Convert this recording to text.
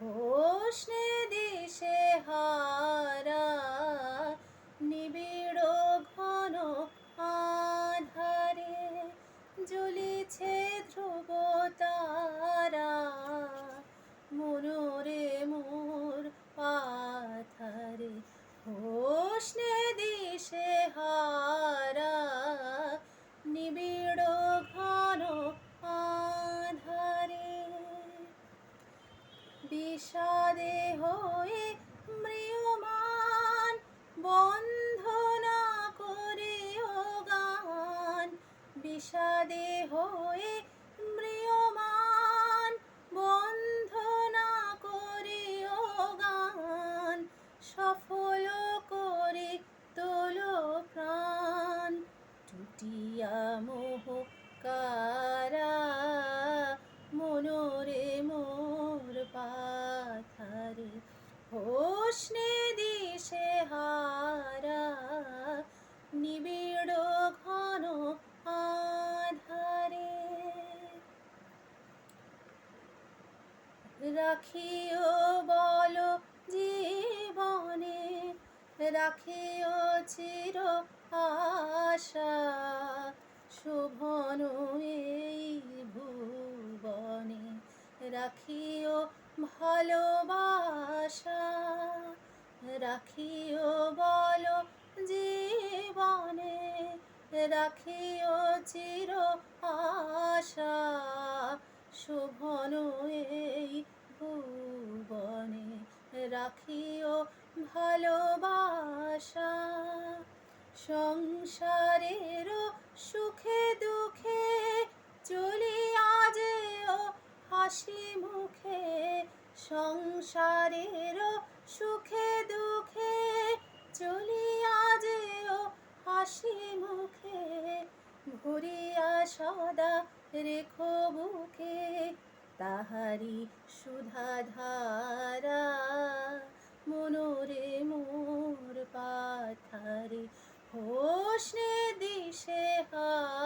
হোসনে দিশে হারা নিবিড় ঘন আধারে জ্বলিছে ধ্রুবতা। বিষাদে হয়ে ম্রিয়মান বন্ধ না করে ও গান বিষাদে হয়ে ম্রিয়মান বন্ধ না করে ও গান সফল করে তোল প্রাণ, টুটিয়া মোহকার প্রশ্নে দিশে হারা নিবিড় ঘন আধারে। রাখিও বল জীবনে রাখিও চির আশা। রাখিও বলো জীবনে, রাখিও চির আশা শোভন এই ভুবনে, রাখিও ভালোবাসা। সংসারের সুখে দুঃখে চলিয়া যেও হাসি মুখে, সংসারের সুখে দুঃখে চলিয়া যেও হাসি মুখে ঘুরিয়া সদা রেখো বুকে তাহারি সুধা ধারা মনোরে মোর পাথারে হোসনে দিশে হারা